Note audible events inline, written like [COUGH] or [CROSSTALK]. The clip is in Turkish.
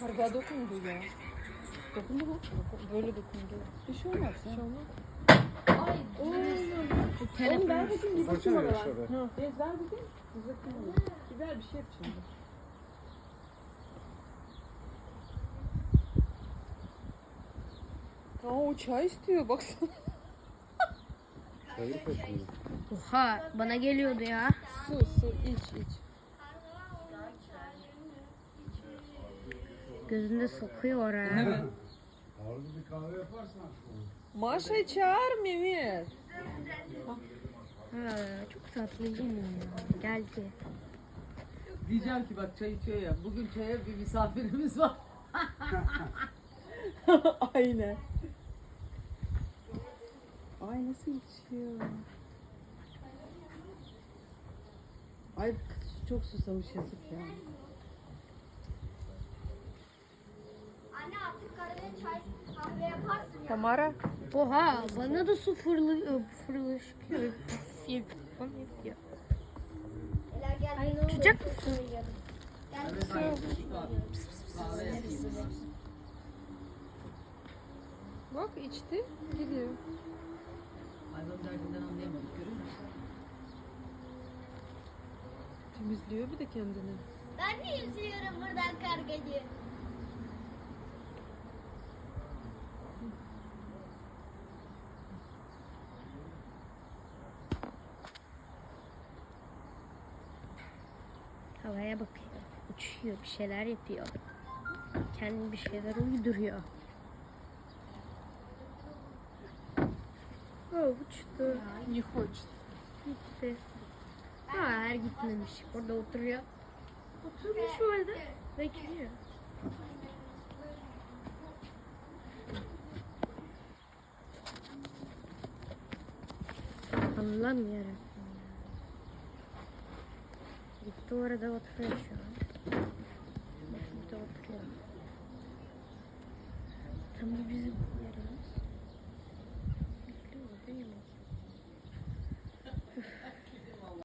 Karga dokundu ya. Dokundu mu? Böyle dokundu. Bir şey olmaz. Bir şey olmaz. Ay. Oğlum ver bakayım bir bakayım yaşadı. Ha, Bez ver bakayım. Bir bakayım. Biber bir şey yap şimdi. Aa o çay istiyor baksana. Çayır kaçıyor. Oha bana geliyordu ya. Su su iç iç. Gözünde sokuyor oraya. Arzu bir kahve yaparsan. Maşa'yı çağır Mimir. Ha, çok tatlı değil mi ya? Geldi. Diyeceğim ki bak çay içiyor ya. Bugün çaya bir misafirimiz var. [LAUGHS] Aynen. Ay nasıl içiyor? Ay çok susamış yazık ya. Anne artık kahve çay kahve yaparsın ya. Tamara. Oha bana da su yapıyor. Ela gel. Tutacak mısın? Gel. Kahve yapayım. Bak içti. Gidiyor. Hayvan derdinden anlayamadık görüyor musun? Temizliyor bir de kendini. Ben de yüzüyorum buradan kargacı. Havaya bakıyor. Uçuyor bir şeyler yapıyor. Kendi bir şeyler uyduruyor. Oh, uçtu. Не хочет. Gitti. Hayır gitmemiş. Orada oturuyor. Oturmuş orada. Bekliyor. Allah'ım yarabbim ya. Gitti orada oturuyor şu an. Gitti oturuyor. Tam da bizim yerimiz.